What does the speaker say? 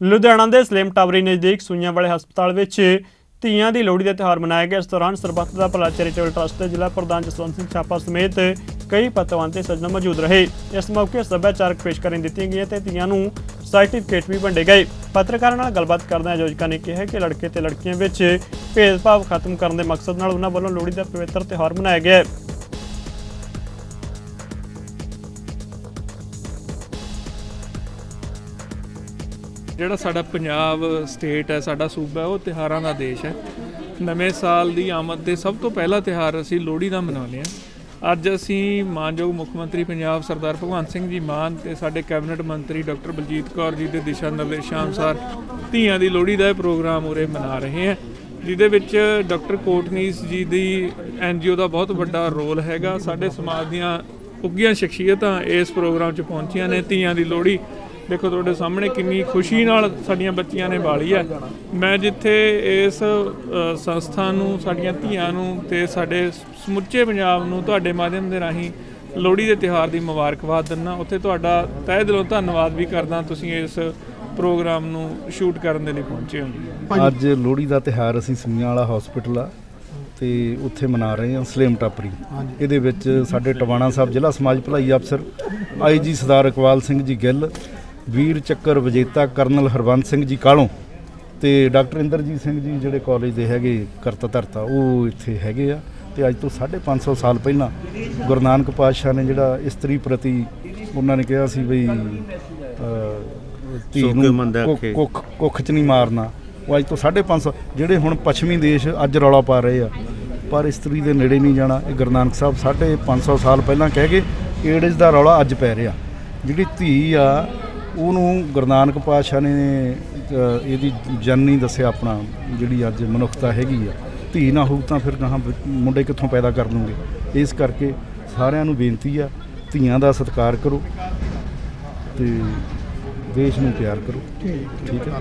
ਲੁਧਿਆਣਾ ਦੇ ਸਲੇਮ ਟਾਵਰੀ ਨਜ਼ਦੀਕ ਸੂਈਆਂ ਵਾਲੇ ਹਸਪਤਾਲ ਵਿੱਚ ਧੀਆਂ ਦੀ ਲੋਹੜੀ ਦਾ ਤਿਉਹਾਰ ਮਨਾਇਆ ਗਿਆ। ਇਸ ਦੌਰਾਨ ਸਰਬੱਤ ਦਾ ਭਲਾ ਚੈਰੀਟੇਬਲ ਟਰਸਟ ਦੇ ਜ਼ਿਲ੍ਹਾ ਪ੍ਰਧਾਨ ਜਸਵੰਤ ਸਿੰਘ ਛਾਪਾ ਸਮੇਤ ਕਈ ਪਤਵੰਤੇ ਸੱਜਣ ਮੌਜੂਦ ਰਹੇ। ਇਸ ਮੌਕੇ ਸੱਭਿਆਚਾਰਕ ਪੇਸ਼ਕਾਰੀਆਂ ਦਿੱਤੀਆਂ ਗਈਆਂ ਤੇ ਧੀਆਂ ਨੂੰ ਸਰਟੀਫਿਕੇਟ ਵੀ ਵੰਡੇ ਗਏ। ਪੱਤਰਕਾਰਾਂ ਨਾਲ ਗੱਲਬਾਤ ਕਰਦਿਆਂ ਆਯੋਜਕਾਂ ਨੇ ਕਿਹਾ ਕਿ ਲੜਕੇ ਤੇ ਲੜਕੀਆਂ ਵਿੱਚ ਭੇਦਭਾਵ ਖਤਮ ਕਰਨ ਦੇ ਮਕਸਦ ਨਾਲ ਉਹਨਾਂ ਵੱਲੋਂ ਲੋਹੜੀ ਦਾ ਪਵਿੱਤਰ ਤਿਉਹਾਰ ਮਨਾਇਆ ਗਿਆ ਹੈ। ਜਿਹੜਾ ਸਾਡਾ ਪੰਜਾਬ ਸਟੇਟ ਹੈ, ਸਾਡਾ ਸੂਬਾ ਹੈ, ਉਹ ਤਿਹਾਰਾਂ ਦਾ ਦੇਸ਼ ਹੈ। ਨਵੇਂ ਸਾਲ ਦੀ ਆਮਦ ਤੇ ਸਭ ਤੋਂ ਪਹਿਲਾ ਤਿਹਾਰ ਅਸੀਂ ਲੋਹੜੀ ਦਾ ਮਨਾਉਂਦੇ ਹਾਂ। ਅੱਜ ਅਸੀਂ ਮਾਨਯੋਗ ਮੁੱਖ ਮੰਤਰੀ ਪੰਜਾਬ ਸਰਦਾਰ ਭਗਵੰਤ ਸਿੰਘ ਜੀ ਮਾਨ ਤੇ ਸਾਡੇ ਕੈਬਨਿਟ ਮੰਤਰੀ ਡਾਕਟਰ ਬਲਜੀਤ ਕੌਰ ਜੀ ਦੇ ਦਿਸ਼ਾ ਨਿਰਦੇਸ਼ਾਂ ਅਨੁਸਾਰ ਧੀਆਂ ਦੀ ਲੋਹੜੀ ਦਾ ਇਹ ਪ੍ਰੋਗਰਾਮ ਉਰੇ ਮਨਾ ਰਹੇ ਹਾਂ। ਜਿਹਦੇ ਵਿੱਚ ਡਾਕਟਰ ਕੋਟਨੀਸ ਜੀ ਦੀ ਐਨਜੀਓ ਦਾ ਬਹੁਤ ਵੱਡਾ ਰੋਲ ਹੈਗਾ। ਸਾਡੇ ਸਮਾਜ ਦੀਆਂ ਉੱਗੀਆਂ ਸ਼ਖਸੀਅਤਾਂ ਇਸ ਪ੍ਰੋਗਰਾਮ 'ਚ ਪਹੁੰਚੀਆਂ ਨੇ। ਧੀਆਂ ਦੀ ਲੋਹੜੀ ਦੇਖੋ ਤੁਹਾਡੇ ਸਾਹਮਣੇ ਕਿੰਨੀ ਖੁਸ਼ੀ ਨਾਲ ਸਾਡੀਆਂ ਬੱਚੀਆਂ ਨੇ ਬਾਲੀ ਹੈ। ਮੈਂ ਜਿੱਥੇ ਇਸ ਸੰਸਥਾ ਨੂੰ ਸਾਡੀਆਂ ਧੀਆਂ ਨੂੰ ਤੇ ਸਾਡੇ ਸਮੁੱਚੇ ਪੰਜਾਬ ਨੂੰ ਤੁਹਾਡੇ ਮਾਧਿਅਮ ਦੇ ਰਾਹੀਂ ਲੋਹੜੀ ਦੇ ਤਿਉਹਾਰ ਦੀ ਮੁਬਾਰਕਬਾਦ ਦਿੰਦਾ ਉੱਥੇ ਤੁਹਾਡਾ ਤਹਿ ਦਿਲੋਂ ਧੰਨਵਾਦ ਵੀ ਕਰਦਾ ਤੁਸੀਂ ਇਸ ਪ੍ਰੋਗਰਾਮ ਨੂੰ ਸ਼ੂਟ ਕਰਨ ਦੇ ਲਈ ਪਹੁੰਚੇ ਹੋ। ਅੱਜ ਲੋਹੜੀ ਦਾ ਤਿਹਾਰ ਅਸੀਂ ਸਿੰਗਾਂ ਵਾਲਾ ਹਸਪੀਟਲ ਆ ਤੇ ਉੱਥੇ ਮਨਾ ਰਹੇ ਹਾਂ ਸਲੇਮ ਟਾਪਰੀ। ਇਹਦੇ ਵਿੱਚ ਸਾਡੇ ਟਵਾਣਾ ਸਾਹਿਬ ਜ਼ਿਲ੍ਹਾ ਸਮਾਜ ਭਲਾਈ ਅਫਸਰ ਆਈਜੀ ਸਰਦਾਰ ਇਕਬਾਲ ਸਿੰਘ ਜੀ ਗਿੱਲ ਵੀਰ ਚੱਕਰ ਵਿਜੇਤਾ ਕਰਨਲ ਹਰਵੰਤ ਸਿੰਘ ਜੀ ਕਾਲੋਂ ਤੇ ਡਾਕਟਰ ਇੰਦਰਜੀਤ ਸਿੰਘ ਜੀ ਜਿਹੜੇ ਕਾਲਜ ਦੇ ਹੈਗੇ ਕਰਤਾ ਧਰਤਾ ਉਹ ਇੱਥੇ ਹੈਗੇ ਆ। ਤੇ ਅੱਜ ਤੋਂ 550 ਸਾਲ ਪਹਿਲਾਂ ਗੁਰੂ ਨਾਨਕ ਪਾਤਸ਼ਾਹ ਨੇ ਜਿਹੜਾ ਇਸਤਰੀ ਪ੍ਰਤੀ ਉਹਨਾਂ ਨੇ ਕਿਹਾ ਸੀ ਬਈ ਧੀ ਨੂੰ। ਕੁੱਖ ਕੁੱਖ ਚ ਨਹੀਂ ਮਾਰਨਾ। ਉਹ ਅੱਜ ਤੋਂ 550 ਜਿਹੜੇ ਹੁਣ ਪੱਛਮੀ ਦੇਸ਼ ਅੱਜ ਰੌਲਾ ਪਾ ਰਹੇ ਆ। ਪਰ ਇਸਤਰੀ ਦੇ ਨੇੜੇ ਨਹੀਂ ਜਾਣਾ। ਇਹ ਗੁਰੂ ਨਾਨਕ ਸਾਹਿਬ 550 ਸਾਲ ਪਹਿਲਾਂ ਕਹਿ ਗਏ ਏਡਜ਼ ਦਾ ਰੌਲਾ ਅੱਜ ਪੈ ਰਿਹਾ। ਜਿਹੜੀ ਧੀ ਆ ਉਹਨੂੰ ਗੁਰੂ ਨਾਨਕ ਪਾਤਸ਼ਾਹ ਨੇ ਇਹਦੀ ਜਨਨੀ ਦੱਸਿਆ ਆਪਣਾ ਜਿਹੜੀ ਅੱਜ ਮਨੁੱਖਤਾ ਹੈਗੀ ਆ। ਧੀ ਨਾ ਹੋਊ ਤਾਂ ਫਿਰ ਗਾਹਾਂ ਮੁੰਡੇ ਕਿੱਥੋਂ ਪੈਦਾ ਕਰ ਲੂਗੇ? ਇਸ ਕਰਕੇ ਸਾਰਿਆਂ ਨੂੰ ਬੇਨਤੀ ਆ ਧੀਆਂ ਦਾ ਸਤਿਕਾਰ ਕਰੋ ਤੇ ਦੇਸ਼ ਨੂੰ ਪਿਆਰ ਕਰੋ। ਠੀਕ ਹੈ।